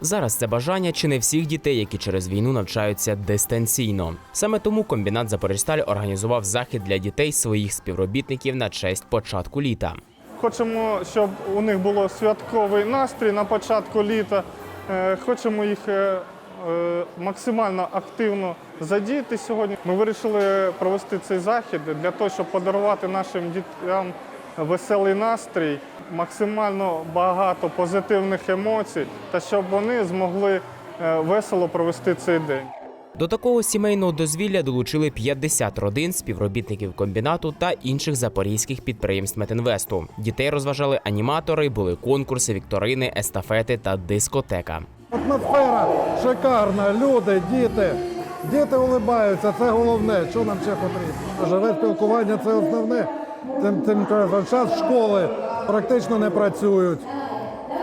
Зараз це бажання чи не всіх дітей, які через війну навчаються дистанційно. Саме тому комбінат Запоріжсталь організував захід для дітей своїх співробітників на честь початку літа. Хочемо, щоб у них було святковий настрій на початку літа. Е, Хочемо їх е, е, максимально активно задіяти сьогодні. Ми вирішили провести цей захід для того, щоб подарувати нашим дітям веселий настрій, максимально багато позитивних емоцій, та щоб вони змогли е, весело провести цей день. До такого сімейного дозвілля долучили 50 родин, співробітників комбінату та інших запорізьких підприємств Метинвесту. Дітей розважали аніматори, були конкурси, вікторини, естафети та дискотека. Атмосфера шикарна, люди, діти. Діти улибаються, це головне. Що нам ще потрібно? Живе спілкування це основне. Тим, тим час школи практично не працюють.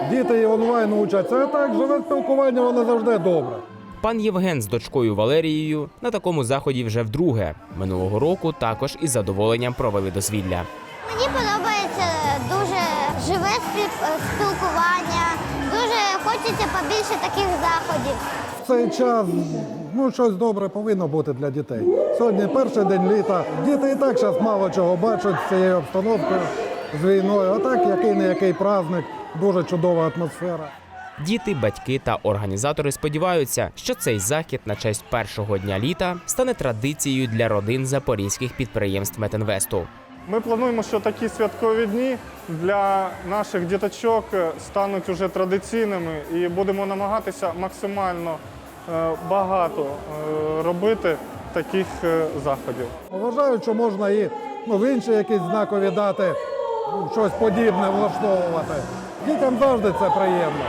Діти і онлайн учаться. А так, живе спілкування, воно завжди добре. Пан Євген з дочкою Валерією на такому заході вже вдруге. Минулого року також із задоволенням провели дозвілля. Мені подобається дуже живе спілкування. Хочеться побільше таких заходів. В цей час ну, щось добре повинно бути для дітей. Сьогодні перший день літа. Діти і так зараз мало чого бачать з цією обстановкою, з війною. А так, який не який праздник, дуже чудова атмосфера. Діти, батьки та організатори сподіваються, що цей захід на честь першого дня літа стане традицією для родин запорізьких підприємств Метинвесту. Ми плануємо, що такі святкові дні для наших діточок стануть уже традиційними і будемо намагатися максимально е, багато е, робити таких е, заходів. Вважаю, що можна і ну, в інші якісь знакові дати ну, щось подібне влаштовувати. Дітям завжди це приємно.